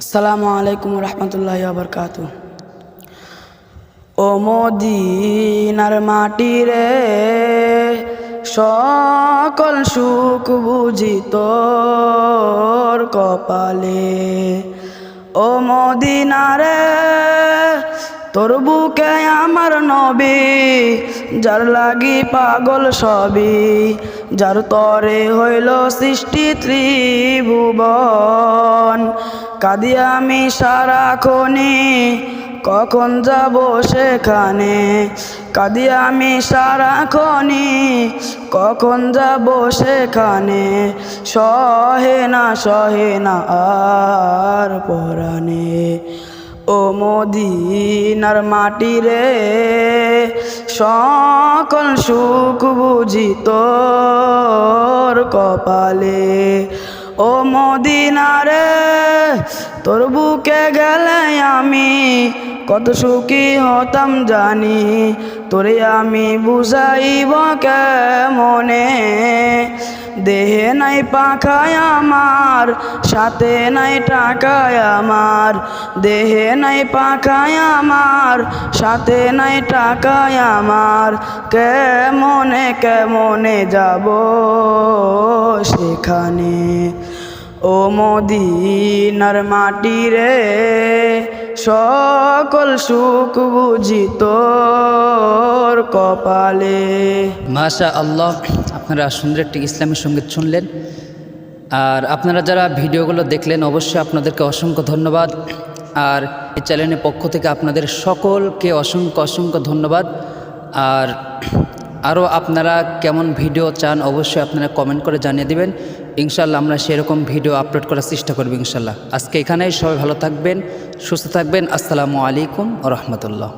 আসসালামু আলাইকুম রহমতুল্লাহ বরকাত ও মদিনার মাটি রে, সকল সুখ বুঝি তোর কপালে। ও মদিনারে তোর বুকে আমার নবী, যার লাগি পাগল সবই, যার তরে হইল সৃষ্টি ত্রিভুবন। কাঁদি আমি সারাক্ষণি, কখন যাব সেখানে? কাঁদি আমি সারাক্ষণি, কখন যাব সেখানে? সহে না সহে না আর পরাণে। ও মদিনার মাটি রে, সকল সুখ বুঝি তোর কপালে। ও মদিনারে তোর বুকে গেলে আমি কত সুখী হতাম জানি। তোরে আমি বুঝাইব কে মনে দেহে নাই পাখায় আমার, সাথে নাই টাকায় আমার। দেহে নাই পাখায় আমার, সাথে নাই টাকায় আমার। কেমনে কেমনে যাব সেখানে? ও মদিনার মাটি রে, সকল সুখ বুঝি তোর কপালে। মাশা আল্লাহ আপনারা সুন্দর একটি ইসলামী সংগীত শুনলেন। আর আপনারা যারা ভিডিওগুলো দেখলেন, অবশ্যই আপনাদেরকে অসংখ্য ধন্যবাদ। আর এই চ্যানেলের পক্ষ থেকে আপনাদের সকলকে অসংখ্য অসংখ্য ধন্যবাদ। আর আরও আপনারা কেমন ভিডিও চান, অবশ্যই আপনারা কমেন্ট করে জানিয়ে দেবেন। ইনশাল্লাহ আমরা সেরকম ভিডিও আপলোড করার চেষ্টা করব ইনশাল্লাহ আজকে এখানেই সবাই ভালো থাকবেন, সুস্থ থাকবেন। আসসালামু আলাইকুম রহমতুল্লাহ।